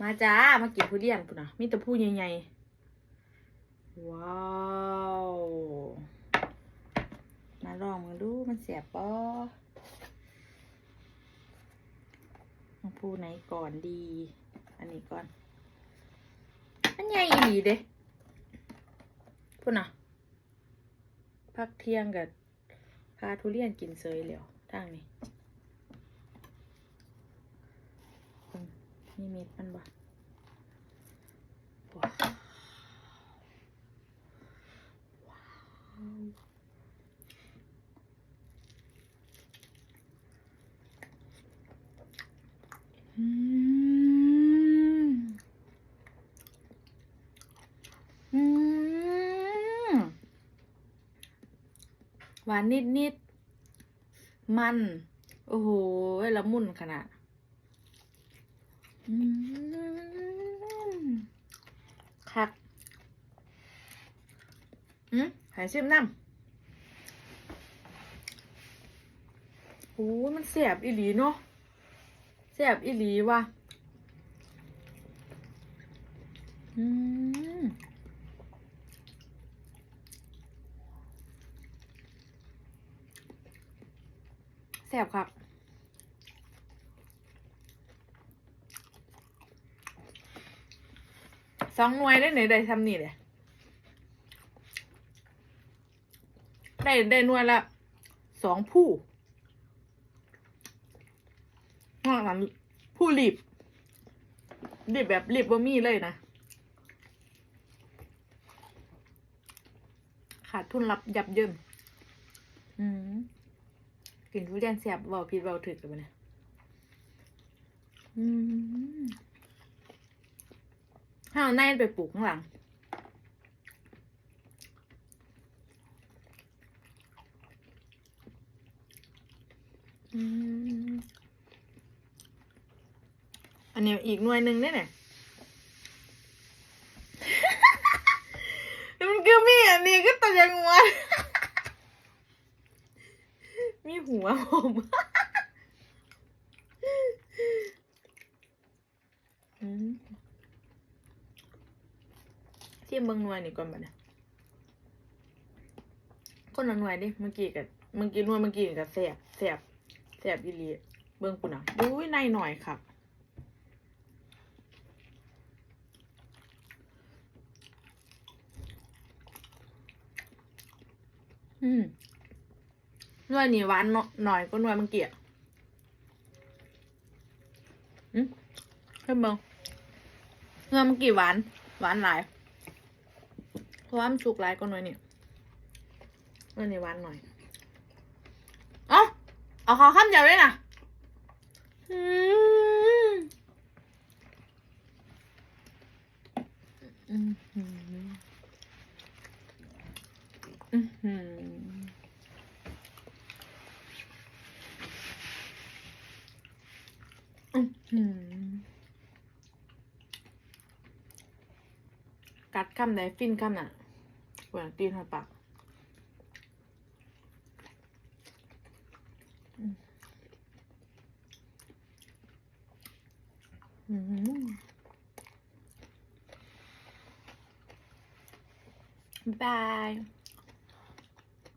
มาจ้า มากินผู้เรียนปุ่นนะมีแต่ผู้ใหญ่ๆ ว้าว มาลองมาดู มันเสียบปอมาผู้ไหนก่อนดี อันนี้ก่อน มันใหญ่อีหลีเด้พุ่นน่ะพักเที่ยงกับพาทุเรียนกินเซยเหลียวทางนี้อื มีเม็ดมันบ่ว้าวหวานนิดนิดๆมัน โอ้โหละมุนขนาด คักอืมหายชิมน้ำโอ้มันแสบอีหลีเนาะแสบอีหลีว่ะอืมแสบครับ สองหน่วยได้ไหนได้ทำนี่เลยได้ได้หน่วยละสองผู้นอกนั้นผู้รีบรีบแบบรีบว่ามีเลยนะ ขาดทุนรับยับเยินอืมกินทุเรียนแซ่บเบาผิดเบาถึกกันไปเนี่ยอืม ห้าวในไปปลูกข้างหลัง อันนี้อีกหน่วยหนึ่งได้เนี่ยมันคือมีอันนี้ก็ตัวยังวะมีหัวผม อืมเทียมเบิงนวยนี่ก่อนบัดเนี่ยคนละหน่วยดิเมื่อกี้กับเมื่อกี้นวยเมื่อกี้กับแสบแสบแสบอีหลีเบิ่งปุ่นอะดูในหน่อยครับอืมนวยนี่หวานหน่อยก็นวยเมื่อกี้อะอืมเพิ่มเบิ่งน่วยเมื่อกี้หวาน หวานหลาย ราะว่ามันสุกหลายก็หน่วยนี่หน่วยนี่หวานหน่อยเอ้าเอาขอข้ามเดียวด้วยนะอืมอืมอืมอืมอืมอืมอืมกัดคำไหนฟินคำน่ะ เหมือนตีนหัว